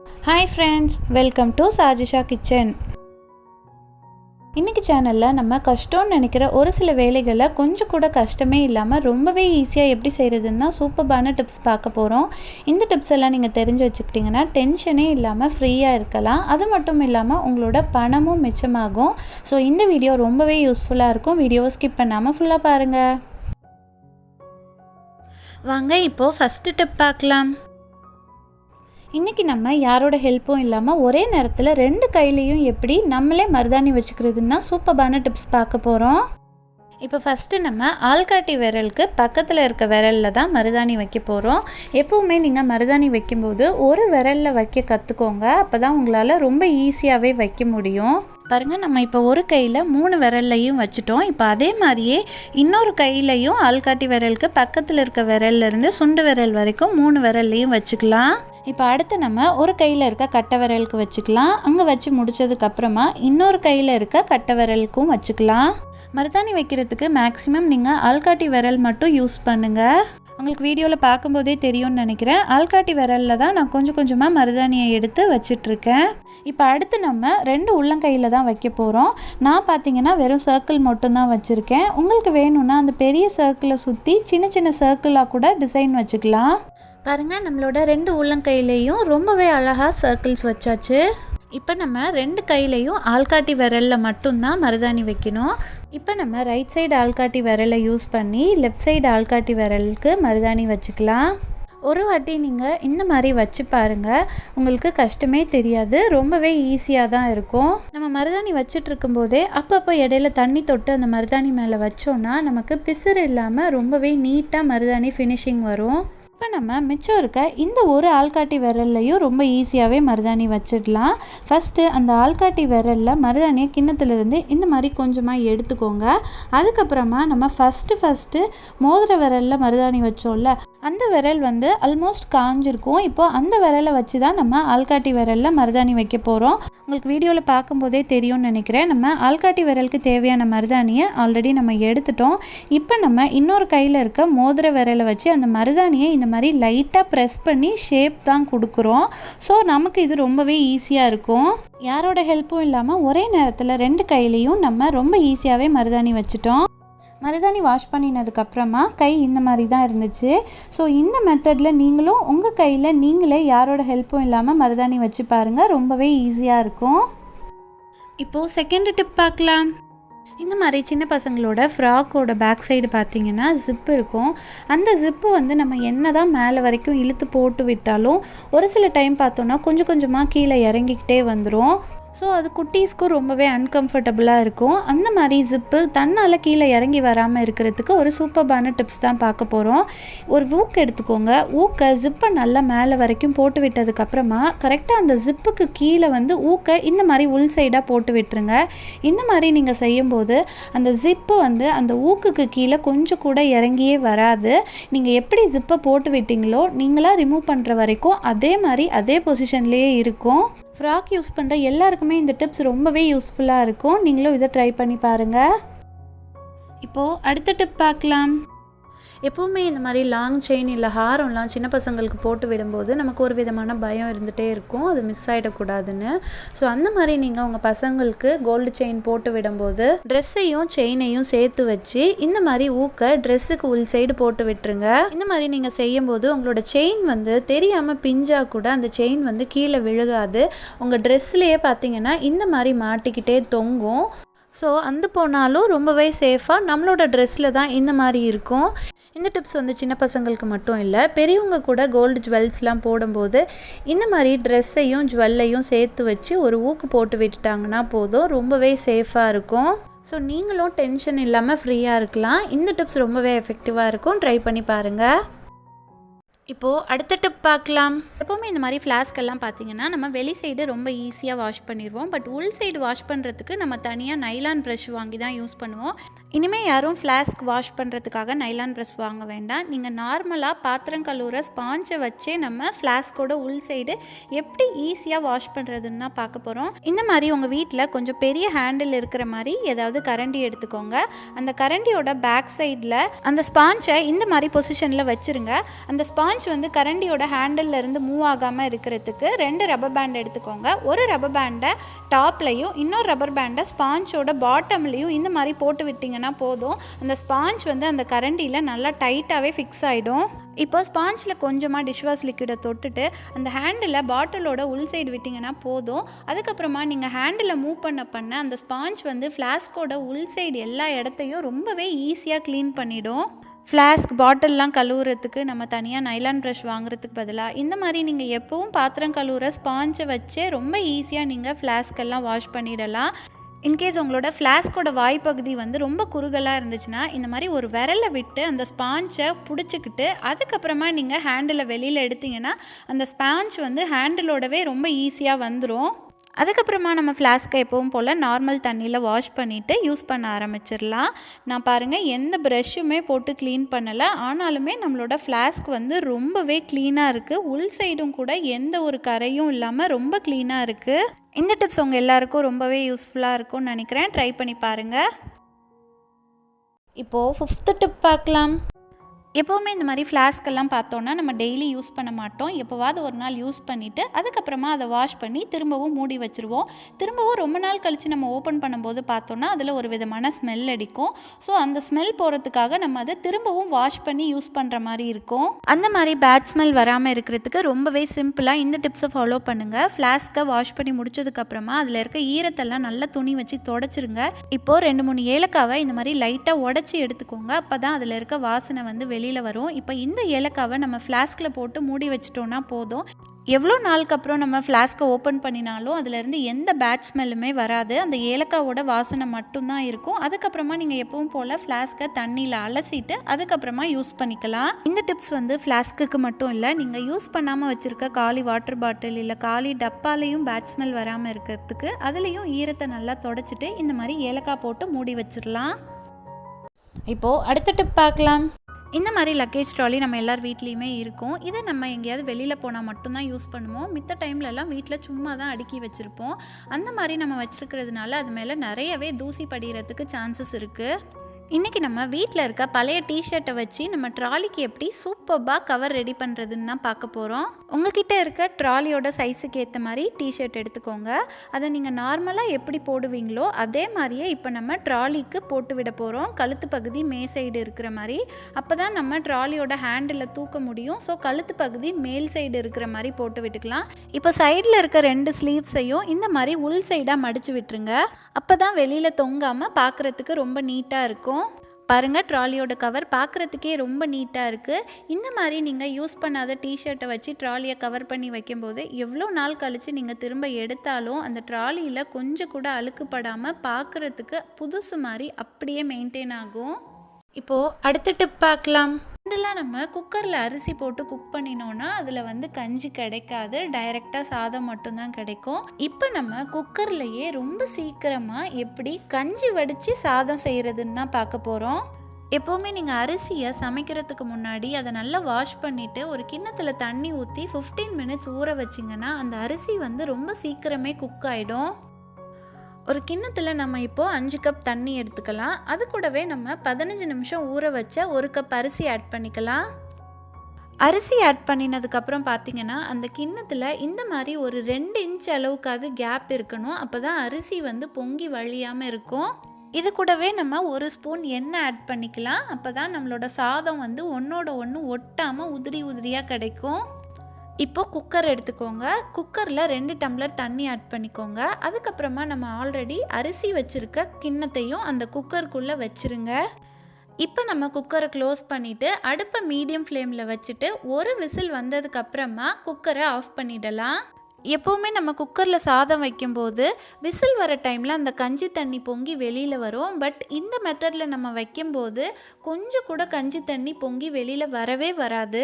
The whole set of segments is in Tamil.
Hi friends welcome to Sajisha kitchen இன்றைக்கி சேனலில் நம்ம கஷ்டம்னு நினைக்கிற ஒரு சில வேலைகளை கொஞ்சம் கூட கஷ்டமே இல்லாமல் ரொம்பவே ஈஸியாக எப்படி செய்கிறதுன்னு தான் சூப்பர்பான டிப்ஸ் பார்க்க போகிறோம் இந்த டிப்ஸ் எல்லாம் நீங்கள் தெரிஞ்சு வச்சுக்கிட்டிங்கன்னா டென்ஷனே இல்லாமல் ஃப்ரீயாக இருக்கலாம். அது மட்டும் இல்லாமல் உங்களோட பணமும் மிச்சமாகும். ஸோ இந்த வீடியோ ரொம்பவே யூஸ்ஃபுல்லாக இருக்கும். வீடியோவை ஸ்கிப் பண்ணாமல் ஃபுல்லாக பாருங்கள் வாங்க இப்போது ஃபஸ்ட்டு டிப் பார்க்கலாம். இன்றைக்கி நம்ம யாரோட ஹெல்ப்பும் இல்லாமல் ஒரே நேரத்தில் ரெண்டு கையிலையும் எப்படி நம்மளே மருதாணி வச்சுக்கிறதுன்னா தான் சூப்பர்பான டிப்ஸ் பார்க்க போகிறோம் இப்போ ஃபஸ்ட்டு நம்ம ஆள்காட்டி விரலுக்கு பக்கத்தில் இருக்க விரலில் தான் மருதாணி வைக்க போகிறோம் எப்போவுமே நீங்கள் மருதாணி வைக்கும்போது ஒரு விரலில் வைக்க கற்றுக்கோங்க அப்போ தான் உங்களால் ரொம்ப ஈஸியாகவே வைக்க முடியும். பாருங்கள் நம்ம இப்போ ஒரு கையில் மூணு விரல்லையும் வச்சுட்டோம். இப்போ அதே மாதிரியே இன்னொரு கையிலையும் ஆள்காட்டி விரலுக்கு பக்கத்தில் இருக்க விரல்லேருந்து சுண்டு விரல் வரைக்கும் மூணு விரல்லையும் வச்சுக்கலாம். இப்போ அடுத்து நம்ம ஒரு கையில் இருக்க கட்டை விரலுக்கு வச்சுக்கலாம். அங்கே வச்சு முடிச்சதுக்கப்புறமா இன்னொரு கையில் இருக்க கட்டை விரலுக்கும் வச்சுக்கலாம். மருதாணி வைக்கிறதுக்கு மேக்ஸிமம் நீங்கள் ஆள்காட்டி விரல் மட்டும் யூஸ் பண்ணுங்கள் உங்களுக்கு வீடியோவில் பார்க்கும்போதே தெரியும்னு நினைக்கிறேன். ஆள்காட்டி விரலில் தான் நான் கொஞ்சம் கொஞ்சமாக மருதாணியை எடுத்து வச்சிட்ருக்கேன். இப்போ அடுத்து நம்ம ரெண்டு உள்ளங்கையில் தான் வைக்க போகிறோம் நான் பார்த்தீங்கன்னா வெறும் சர்க்கிள் மட்டும்தான் வச்சுருக்கேன். உங்களுக்கு வேணும்னா அந்த பெரிய சர்க்கிளை சுற்றி சின்ன சின்ன சர்க்கிளாக கூட டிசைன் வச்சுக்கலாம். பாருங்கள் நம்மளோட ரெண்டு உள்ளங்கையிலையும் ரொம்பவே அழகாக சர்க்கிள்ஸ் வச்சாச்சு. இப்போ நம்ம ரெண்டு கையிலையும் ஆள்காட்டி விரலில் மட்டும்தான் மருதாணி வைக்கணும். இப்போ நம்ம ரைட் சைடு ஆள்காட்டி விரலை யூஸ் பண்ணி லெஃப்ட் சைடு ஆள்காட்டி விரலுக்கு மருதாணி வச்சுக்கலாம். ஒரு வாட்டி நீங்கள் இந்த மாதிரி வச்சு பாருங்கள் உங்களுக்கு கஷ்டமே தெரியாது ரொம்பவே ஈஸியாக தான் இருக்கும். நம்ம மருதாணி வச்சுட்டு இருக்கும்போதே அப்பப்போ இடையில தண்ணி தொட்டு அந்த மருதாணி மேலே வச்சோன்னா நமக்கு பிசுறு இல்லாமல் ரொம்பவே நீட்டாக மருதாணி ஃபினிஷிங் வரும். இப்போ நம்ம மிச்சம் இருக்க இந்த ஒரு ஆள்காட்டி விரல்லையும் ரொம்ப ஈஸியாகவே மருதாணி வச்சிடலாம். ஃபஸ்ட்டு அந்த ஆள்காட்டி விரலில் மருதாணியை கிண்ணத்துலேருந்து இந்த மாதிரி கொஞ்சமாக எடுத்துக்கோங்க. அதுக்கப்புறமா நம்ம ஃபஸ்ட்டு ஃபஸ்ட்டு மோதிர விரலில் மருதாணி வச்சோம்ல அந்த விரல் வந்து ஆல்மோஸ்ட் காஞ்சிருக்கும். இப்போ அந்த விரலை வச்சு தான் நம்ம ஆள்காட்டி விரலில் மருதாணி வைக்க போகிறோம் உங்களுக்கு வீடியோவில் பார்க்கும்போதே தெரியும்னு நினைக்கிறேன். நம்ம ஆள்காட்டி விரலுக்கு தேவையான மருதாணியை ஆல்ரெடி நம்ம எடுத்துட்டோம். இப்போ நம்ம இன்னொரு கையில் இருக்க மோதிர விரலை வச்சு அந்த மருதாணியை இந்த மாதிரி லைட்டாக ப்ரெஸ் பண்ணி ஷேப் தான் கொடுக்குறோம். ஸோ நமக்கு இது ரொம்பவே ஈஸியாக இருக்கும். யாரோட ஹெல்ப்பும் இல்லாமல் ஒரே நேரத்தில் ரெண்டு கையிலையும் நம்ம ரொம்ப ஈஸியாகவே மருதாணி வச்சுட்டோம். மருதாணி வாஷ் பண்ணினதுக்கப்புறமா கை இந்த மாதிரி தான் இருந்துச்சு. ஸோ இந்த மெத்தடில் நீங்களும் உங்கள் கையில் நீங்களே யாரோட ஹெல்ப்பும் இல்லாமல் மருதாணி வச்சு பாருங்கள் ரொம்பவே ஈஸியாக இருக்கும். இப்போது செகண்ட் டிப் பார்க்கலாம். இந்த மாதிரி சின்ன பசங்களோட ஃப்ராக்கோட பேக் சைடு பார்த்தீங்கன்னா ஜிப்பு இருக்கும். அந்த ஜிப்பு வந்து நம்ம என்ன தான் மேலே வரைக்கும் இழுத்து போட்டு விட்டாலும் ஒரு சில டைம் பார்த்தோன்னா கொஞ்சம் கொஞ்சமாக கீழே இறங்கிக்கிட்டே வந்துடும் ஸோ அது குட்டீஸ்க்கும் ரொம்பவே அன்கம்ஃபர்டபுளாக இருக்கும். அந்த மாதிரி ஜிப்பு தன்னால் கீழே இறங்கி வராமல் இருக்கிறதுக்கு ஒரு சூப்பர்பான டிப்ஸ் தான் பார்க்க போகிறோம் ஒரு ஊக் எடுத்துக்கோங்க. ஊக்கை ஜிப்பை நல்லா மேலே வரைக்கும் போட்டு விட்டதுக்கப்புறமா கரெக்டாக அந்த ஜிப்புக்கு கீழே வந்து ஊக்கை இந்த மாதிரி உள் சைடாக போட்டு விட்டுருங்க. இந்த மாதிரி நீங்கள் செய்யும்போது அந்த ஜிப்பு வந்து அந்த ஊக்குக்கு கீழே கொஞ்சம் கூட இறங்கியே வராது. நீங்கள் எப்படி ஜிப்பை போட்டு விட்டீங்களோ நீங்களாக ரிமூவ் பண்ணுற வரைக்கும் அதே மாதிரி அதே பொசிஷன்லேயே இருக்கும். ஃப்ராக் யூஸ் பண்ணுற எல்லாருக்குமே இந்த டிப்ஸ் ரொம்பவே யூஸ்ஃபுல்லாக இருக்கும். நீங்களும் இதை ட்ரை பண்ணி பாருங்கள் இப்போது அடுத்த டிப் பார்க்கலாம். எப்போவுமே இந்த மாதிரி லாங் செயின் இல்லை ஹாரம்லாம் சின்ன பசங்களுக்கு போட்டு விடும்போது நமக்கு ஒரு விதமான பயம் இருந்துகிட்டே இருக்கும். அது மிஸ் ஆகிடக்கூடாதுன்னு ஸோ அந்த மாதிரி நீங்கள் உங்கள் பசங்களுக்கு கோல்டு செயின் போட்டு விடும்போது ட்ரெஸ்ஸையும் செயினையும் சேர்த்து வச்சு இந்த மாதிரி ஊக்க ட்ரெஸ்ஸுக்கு உள் சைடு போட்டு விட்டுருங்க. இந்த மாதிரி நீங்கள் செய்யும்போது உங்களோட செயின் வந்து தெரியாமல் பிஞ்சா கூட அந்த செயின் வந்து கீழே விழுகாது. உங்கள் ட்ரெஸ்லேயே பார்த்தீங்கன்னா இந்த மாதிரி மாட்டிக்கிட்டே தொங்கும். ஸோ அந்த போனாலும் ரொம்பவே சேஃபாக நம்மளோட ட்ரெஸ்ஸில் தான் இந்த மாதிரி இருக்கும். இந்த டிப்ஸ் வந்து சின்ன பசங்களுக்கு மட்டும் இல்லை பெரியவங்க கூட கோல்டு ஜுவல்ஸ்லாம் போடும்போது இந்த மாதிரி ட்ரெஸ்ஸையும் ஜுவல்லையும் சேர்த்து வச்சு ஒரு ஊக்கு போட்டு விட்டுட்டாங்கன்னா போதும் ரொம்பவே சேஃபாக இருக்கும். ஸோ நீங்களும் டென்ஷன் இல்லாமல் ஃப்ரீயாக இருக்கலாம். இந்த டிப்ஸ் ரொம்பவே எஃபெக்டிவாக இருக்கும். ட்ரை பண்ணி பாருங்கள் இப்போது அடுத்த டிப் பார்க்கலாம். எப்போவுமே இந்த மாதிரி ஃப்ளாஸ்க்கெல்லாம் பார்த்தீங்கன்னா நம்ம வெளி சைடு ரொம்ப ஈஸியாக வாஷ் பண்ணிடுவோம் பட் உள் சைடு வாஷ் பண்ணுறதுக்கு நம்ம தனியாக நைலான் ப்ரஷ் வாங்கி தான் யூஸ் பண்ணுவோம். இனிமேல் யாரும் ஃப்ளாஸ்க் வாஷ் பண்ணுறதுக்காக நைலான் ப்ரஷ் வாங்க வேண்டாம். நீங்கள் நார்மலாக பாத்திரம் கழுவுற ஸ்பாஞ்சை வச்சே நம்ம ஃப்ளாஸ்கோட உள் சைடு எப்படி ஈஸியாக வாஷ் பண்ணுறதுன்னு தான் பார்க்க போகிறோம் இந்த மாதிரி உங்கள் வீட்டில் கொஞ்சம் பெரிய ஹேண்டில் இருக்கிற மாதிரி ஏதாவது கரண்டி எடுத்துக்கோங்க. அந்த கரண்டியோட பேக் சைடில் அந்த ஸ்பாஞ்சை இந்த மாதிரி பொசிஷனில் வச்சுருங்க. அந்த ஸ்பாஞ்ச் ஸ்பாஞ்ச் வந்து கரண்டியோட ஹேண்டில் இருந்து மூவ் ஆகாமல் இருக்கிறதுக்கு ரெண்டு ரப்பர் பேண்ட் எடுத்துக்கோங்க. ஒரு ரப்பர் பேண்டை டாப்லையும் இன்னொரு ரப்பர் பேண்டை ஸ்பாஞ்சோட பாட்டம்லேயும் இந்த மாதிரி போட்டு விட்டிங்கன்னா போதும். அந்த ஸ்பாஞ்ச் வந்து அந்த கரண்டியில் நல்லா டைட்டாகவே ஃபிக்ஸ் ஆகிடும் இப்போ ஸ்பாஞ்சில் கொஞ்சமாக டிஷ்வாஷ் லிக்விடை தொட்டுட்டு அந்த ஹேண்டில் பாட்டிலோட உள் சைடு விட்டிங்கன்னா போதும். அதுக்கப்புறமா நீங்கள் ஹேண்டில் மூவ் பண்ண பண்ண அந்த ஸ்பாஞ்ச் வந்து ஃப்ளாஸ்கோட உள் சைடு எல்லா இடத்தையும் ரொம்பவே ஈஸியாக க்ளீன் பண்ணிடும். ஃப்ளாஸ்க் பாட்டில்லாம் கழுவுறதுக்கு நம்ம தனியாக நைலான் ப்ரஷ் வாங்குறதுக்கு பதிலாக இந்த மாதிரி நீங்கள் எப்பவும் பாத்திரம் கழுவுற ஸ்பாஞ்சை வச்சு ரொம்ப ஈஸியாக நீங்கள் ஃப்ளாஸ்கெல்லாம் வாஷ் பண்ணிடலாம். இன்கேஸ் உங்களோட ஃப்ளாஸ்கோட வாய்ப்பகுதி வந்து ரொம்ப குறுகலாக இருந்துச்சுன்னா இந்த மாதிரி ஒரு விரலை விட்டு அந்த ஸ்பாஞ்சை பிடிச்சிக்கிட்டு அதுக்கப்புறமா நீங்கள் ஹேண்டில் வெளியில் எடுத்தீங்கன்னா அந்த ஸ்பாஞ்ச் வந்து ஹேண்டிலோடவே ரொம்ப ஈஸியாக வந்துடும் அதுக்கப்புறமா நம்ம ஃப்ளாஸ்க்கை எப்பவும் போல் நார்மல் தண்ணியில் வாஷ் பண்ணிவிட்டு யூஸ் பண்ண ஆரம்பிச்சிடலாம். நான் பாருங்கள் எந்த ப்ரஷ்ஷுமே போட்டு க்ளீன் பண்ணலை. ஆனாலுமே நம்மளோட ஃப்ளாஸ்க் வந்து ரொம்பவே க்ளீனாக இருக்குது உள் சைடும் கூட எந்த ஒரு கரையும் இல்லாமல் ரொம்ப க்ளீனாக இருக்குது இந்த டிப்ஸ் உங்கள் எல்லாருக்கும் ரொம்பவே யூஸ்ஃபுல்லாக இருக்கும்னு நினைக்கிறேன். ட்ரை பண்ணி பாருங்கள் இப்போது ஃபிஃப்த்து டிப் பார்க்கலாம். எப்போவுமே இந்த மாதிரி ஃப்ளாஸ்க்கெல்லாம் பார்த்தோன்னா நம்ம டெய்லி யூஸ் பண்ண மாட்டோம். எப்போவாவது ஒரு நாள் யூஸ் பண்ணிவிட்டு அதுக்கப்புறமா அதை வாஷ் பண்ணி திரும்பவும் மூடி வச்சுருவோம். திரும்பவும் ரொம்ப நாள் கழித்து நம்ம ஓப்பன் பண்ணும்போது பார்த்தோன்னா அதில் ஒரு விதமான ஸ்மெல் அடிக்கும். ஸோ அந்த ஸ்மெல் போகிறதுக்காக நம்ம அதை திரும்பவும் வாஷ் பண்ணி யூஸ் பண்ணுற மாதிரி இருக்கும். அந்த மாதிரி பேட் ஸ்மெல் வராமல் இருக்கிறதுக்கு ரொம்பவே சிம்பிளாக இந்த டிப்ஸை ஃபாலோ பண்ணுங்கள் ஃப்ளாஸ்க்கை வாஷ் பண்ணி முடிச்சதுக்கப்புறமா அதில் இருக்க ஈரத்தெல்லாம் நல்லா துணி வச்சு தொடச்சிருங்க. இப்போது ரெண்டு மூணு ஏலக்காவை இந்த மாதிரி லைட்டாக உடச்சி எடுத்துக்கோங்க. அப்போ தான் அதில் இருக்க வாசனை வந்து வெளியில் வரும். இப்போ இந்த ஏலக்காவை நம்ம ஃப்ளாஸ்கில் போட்டு மூடி வச்சிட்டோன்னா போதும். எவ்வளோ நாளுக்கு அப்புறம் நம்ம ஃப்ளாஸ்க்கை ஓப்பன் பண்ணினாலும் அதுலேருந்து எந்த பேட் ஸ்மெல்லுமே வராது. அந்த ஏலக்காவோட வாசனை மட்டும்தான் இருக்கும். அதுக்கப்புறமா நீங்கள் எப்பவும் போல் ஃப்ளாஸ்க்கை தண்ணியில் அலசிட்டு அதுக்கப்புறமா யூஸ் பண்ணிக்கலாம். இந்த டிப்ஸ் வந்து ஃப்ளாஸ்க்குக்கு மட்டும் இல்லை நீங்கள் யூஸ் பண்ணாமல் வச்சுருக்க காலி வாட்டர் பாட்டில் இல்லை காலி டப்பாலையும் பேட் ஸ்மெல் வராமல் இருக்கிறதுக்கு அதுலேயும் ஈரத்தை நல்லா தொடச்சிட்டு இந்த மாதிரி ஏலக்காய் போட்டு மூடி வச்சிடலாம் இப்போது அடுத்த டிப் பார்க்கலாம். இந்த மாதிரி லக்கேஜ் ட்ராலி நம்ம எல்லார் வீட்லேயுமே இருக்கும். இதை நம்ம எங்கேயாவது வெளியில் போனால் மட்டும்தான் யூஸ் பண்ணுவோம். மித்த டைம்லலாம் வீட்டில் சும்மா தான் அடுக்கி வச்சுருப்போம். அந்த மாதிரி நம்ம வச்சுருக்கிறதுனால அது மேலே நிறையவே தூசி படிகிறதுக்கு சான்சஸ் இருக்குது இன்றைக்கி நம்ம வீட்டில் இருக்க பழைய டிஷர்ட்டை வச்சு நம்ம ட்ராலிக்கு எப்படி சூப்பர்பாக கவர் ரெடி பண்ணுறதுன்னு தான் பார்க்க போகிறோம் உங்ககிட்ட இருக்க ட்ராலியோட சைஸுக்கு ஏற்ற மாதிரி டிஷர்ட் எடுத்துக்கோங்க. அதை நீங்கள் நார்மலாக எப்படி போடுவீங்களோ அதே மாதிரியே இப்போ நம்ம ட்ராலிக்கு போட்டு விட போகிறோம் கழுத்து பகுதி மே சைடு இருக்கிற மாதிரி. அப்போ தான் நம்ம ட்ராலியோட ஹேண்டில் தூக்க முடியும். ஸோ கழுத்து பகுதி மேல் சைடு இருக்கிற மாதிரி போட்டு விட்டுக்கலாம். இப்போ சைடில் இருக்க ரெண்டு ஸ்லீவ்ஸையும் இந்த மாதிரி உள் சைடாக மடித்து விட்டுருங்க. அப்போ தான் வெளியில் தொங்காமல் பார்க்குறதுக்கு ரொம்ப நீட்டாக இருக்கும். பாருங்கள் ட்ராலியோட கவர் பார்க்குறதுக்கே ரொம்ப நீட்டாக இருக்குது இந்த மாதிரி நீங்கள் யூஸ் பண்ணாத டிஷர்ட்டை வச்சு ட்ராலியை கவர் பண்ணி வைக்கும்போது எவ்வளோ நாள் கழித்து நீங்கள் திரும்ப எடுத்தாலும் அந்த ட்ராலியில் கொஞ்சம் கூட அழுக்குப்படாமல் பார்க்குறதுக்கு புதுசு மாதிரி அப்படியே மெயின்டைன் ஆகும். இப்போது அடுத்த டிப் பார்க்கலாம். முன்னெல்லாம் நம்ம குக்கரில் அரிசி போட்டு குக் பண்ணினோன்னா அதில் வந்து கஞ்சி கிடைக்காது. டைரெக்டாக சாதம் மட்டும்தான் கிடைக்கும். இப்போ நம்ம குக்கர்லையே ரொம்ப சீக்கிரமாக எப்படி கஞ்சி வடித்து சாதம் செய்கிறதுன்னு தான் பார்க்க போகிறோம் எப்போவுமே நீங்கள் அரிசியை சமைக்கிறதுக்கு முன்னாடி அதை நல்லா வாஷ் பண்ணிவிட்டு ஒரு கிண்ணத்தில் தண்ணி ஊற்றி 15 மினிட்ஸ் ஊற வச்சிங்கன்னா அந்த அரிசி வந்து ரொம்ப சீக்கிரமே குக் ஆகிடும் ஒரு கிண்ணத்தில் நம்ம இப்போது அஞ்சு கப் தண்ணி எடுத்துக்கலாம். அது கூடவே நம்ம பதினஞ்சு நிமிஷம் ஊற வச்ச ஒரு கப் அரிசி ஆட் பண்ணிக்கலாம். அரிசி ஆட் பண்ணினதுக்கப்புறம் பார்த்தீங்கன்னா அந்த கிண்ணத்தில் இந்த மாதிரி ஒரு ரெண்டு இன்ச் அளவுக்காவது கேப் இருக்கணும். அப்போ தான் அரிசி வந்து பொங்கி வழியாமல் இருக்கும். இது கூடவே நம்ம ஒரு ஸ்பூன் எண்ணெய் ஆட் பண்ணிக்கலாம். அப்போ தான் நம்மளோட சாதம் வந்து ஒன்றோட ஒன்று ஒட்டாமல் உதிரி உதிரியாக கிடைக்கும். இப்போது குக்கர் எடுத்துக்கோங்க. குக்கரில் ரெண்டு டம்ளர் தண்ணி ஆட் பண்ணிக்கோங்க. அதுக்கப்புறமா நம்ம ஆல்ரெடி அரிசி வச்சுருக்க கிண்ணத்தையும் அந்த குக்கருக்குள்ளே வச்சுருங்க. இப்போ நம்ம குக்கரை க்ளோஸ் பண்ணிவிட்டு அடுப்பை மீடியம் ஃப்ளேமில் வச்சுட்டு ஒரு விசில் வந்ததுக்கப்புறமா குக்கரை ஆஃப் பண்ணிடலாம். எப்போவுமே நம்ம குக்கரில் சாதம் வைக்கும்போது விசில் வர டைமில் அந்த கஞ்சி தண்ணி பொங்கி வெளியில் வரும். பட் இந்த மெத்தடில் நம்ம வைக்கும்போது கொஞ்சம் கூட கஞ்சி தண்ணி பொங்கி வெளியில் வரவே வராது.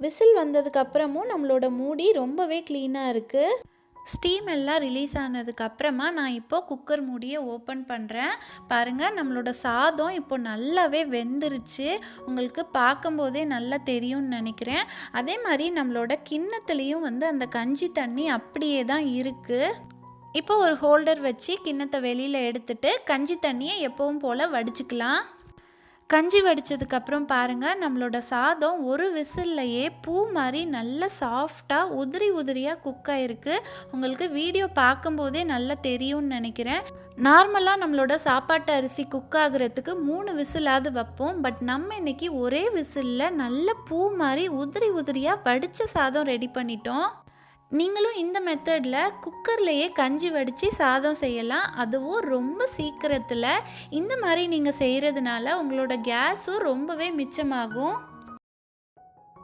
விசில் வந்ததுக்கு அப்புறமும் நம்மளோட மூடி ரொம்பவே க்ளீனாக இருக்குது ஸ்டீம் எல்லாம் ரிலீஸ் ஆனதுக்கு அப்புறமா நான் இப்போ குக்கர் மூடியை ஓப்பன் பண்ணுறேன் பாருங்கள் நம்மளோட சாதம் இப்போ நல்லாவே வெந்துருச்சு. உங்களுக்கு பார்க்கும்போதே நல்லா தெரியும்னு நினைக்கிறேன். அதே மாதிரி நம்மளோட கிண்ணத்துலேயும் வந்து அந்த கஞ்சி தண்ணி அப்படியே தான் இருக்குது இப்போ ஒரு ஹோல்டர் வச்சு கிண்ணத்தை வெளியில் எடுத்துட்டு கஞ்சி தண்ணியை எப்பவும் போல் வடிச்சுக்கலாம். கஞ்சி வடித்ததுக்கப்புறம் பாருங்கள் நம்மளோட சாதம் ஒரு விசில்லையே பூ மாதிரி நல்ல சாஃப்டாக உதிரி உதிரியாக குக் ஆகிருக்கு உங்களுக்கு வீடியோ பார்க்கும்போதே நல்லா தெரியும்னு நினைக்கிறேன். நார்மலாக நம்மளோட சாப்பாட்டு அரிசி குக் ஆகுறதுக்கு மூணு விசிலாவது வைப்போம். பட் நம்ம இன்னைக்கு ஒரே விசிலில் நல்ல பூ மாதிரி உதிரி உதிரியாக வடித்த சாதம் ரெடி பண்ணிட்டோம். நீங்களும் இந்த மெத்தடில் குக்கர்லேயே கஞ்சி வடித்து சாதம் செய்யலாம். அதுவும் ரொம்ப சீக்கிரத்தில். இந்த மாதிரி நீங்கள் செய்கிறதுனால உங்களோட கேஸும் ரொம்பவே மிச்சமாகும்.